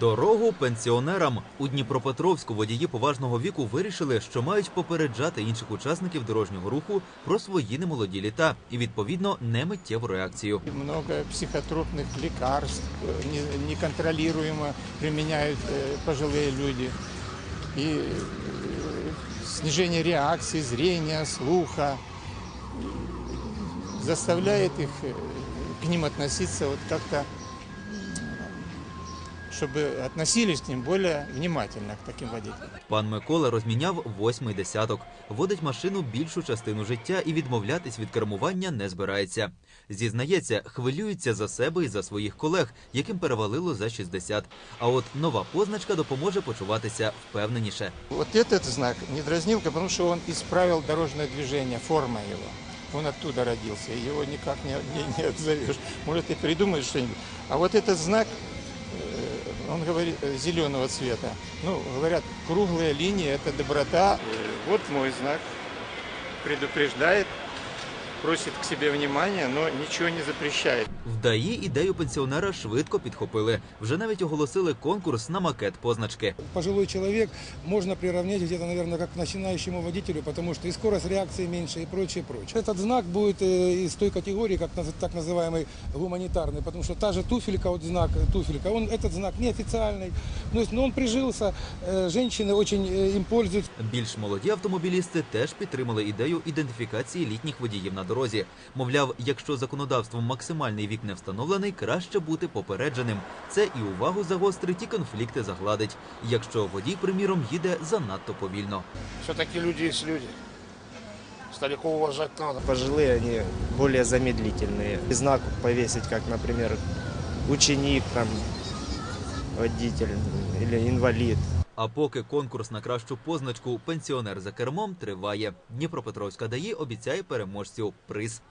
Дорогу пенсіонерам у Дніпропетровську водії поважного віку вирішили, що мають попереджати інших учасників дорожнього руху про свої немолоді літа і відповідно немиттєву реакцію. Много психотропных лекарств э, не- неконтролируемо применяют э, пожилые люди. И э, снижение реакции, зрения, слуха э, заставляет их э, к ним относиться вот как-то, м, чтобы относились к ним более внимательно, к таким водителям. Пан Микола розміняв восьмий десяток, водить машину більшу частину життя і відмовлятись від кермування не збирається. Зізнається, хвилюється за себе і за своїх колег, яким перевалило за 60. А от нова позначка допоможе почуватися впевненіше. Вот этот знак не дразнилка, потому что он исправил дорожное движение, форма его. Он оттуда родился, и его никак не, не, не отзовешь. Может, и придумаешь что-нибудь. А вот этот знак, э, он говорит, э, зеленого цвета. Ну, говорят, круглая линия – это доброта. Э, Вот мой знак. Предупреждает, просит к себе внимания, но ничего не запрещает. В ДАІ ідею пенсіонера швидко підхопили. Вже навіть оголосили конкурс на макет позначки. пожилой человек можно приравнять где-то, наверное, как к начинающему водителю, потому что и скорость реакции меньше, и прочее, прочее. Этот знак будет э, из той категории, как наз- так называемый гуманитарный, потому что та же туфелька, вот знак э, туфелька, он, этот знак неофициальный, ну, есть, но он прижился, э, женщины очень э, им пользуются. Більш молоді автомобілісти теж підтримали ідею ідентифікації літніх водіїв на дорозі. Мовляв, якщо законодавством максимальний вік не встановлений, краще бути попередженим. Це і увагу загострить, і конфлікти загладить. Якщо водій, приміром, їде занадто повільно. Все-таки люди есть люди. Стариков уважать надо. Пожилые, они более замедлительные. Знак повесить, как, например, ученик, там, водитель или инвалид. А поки конкурс на кращу позначку пенсіонер за кермом триває. Дніпропетровська ДАІ обіцяє переможцю приз.